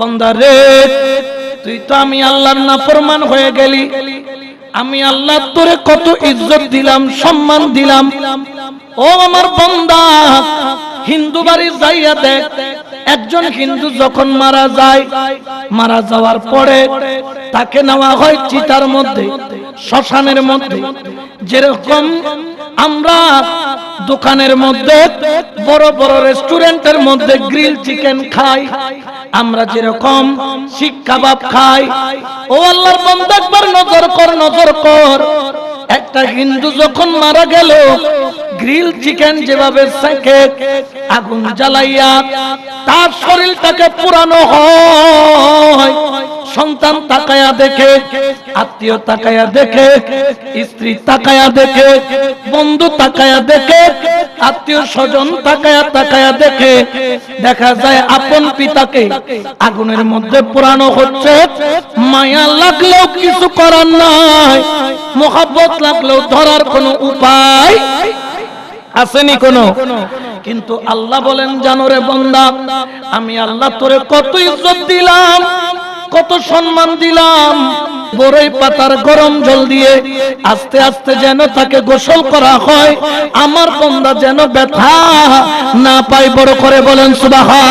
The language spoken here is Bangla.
বন্দা রে, তুই তো আমি আল্লাহর নাফরমান হয়ে গেলি। আমি আল্লাহ তোরে কত ইজ্জত দিলাম, সম্মান দিলাম। ও আমার বন্দা, হিন্দু বাড়ি যাইয়া দেখ, একজন হিন্দু যখন মারা যায়, মারা যাওয়ার পরে তাকে নেওয়া হয় চিতার মধ্যে, শ্মশানের মধ্যে। যেরকম আমরা দোকানের মধ্যে, বড় বড় রেস্টুরেন্টের মধ্যে গ্রিল চিকেন খাই। আমরা যেরকম শিক কাবাব খাই। ও আল্লাহর বন্ধ একবার নজর কর নজর কর। একটা হিন্দু যখন মারা গেল, গ্রিল চিকেন যেভাবে সেকে, আগুন জ্বালাইয়া তার শরীরটাকে পুরানো হয়। সন্তান তাকায়া দেখে, আত্মীয় তাকায়া দেখে, স্ত্রী তাকায়া দেখে, বন্ধু আত্মীয় স্বজন তাকায়া তাকায়া দেখে দেখা যায় আপন পিতাকে আগুনের মধ্যে পুরানো হচ্ছে। মায়া লাগলেও কিছু করার নাই, মোহাব্বত লাগলেও ধরার কোনো উপায় আসেনি কোনো। কিন্তু আল্লাহ বলেন, জানো রে বন্দা, আমি আল্লাহ তোরে কত ইজ্জত দিলাম কত সম্মান দিলাম। বরই পাতার গরম জল দিয়ে আস্তে আস্তে যেন তাকে গোসল করা হয়। আমার বন্দা যেন ব্যথা না পাই বড় করে বলেন সুবাহা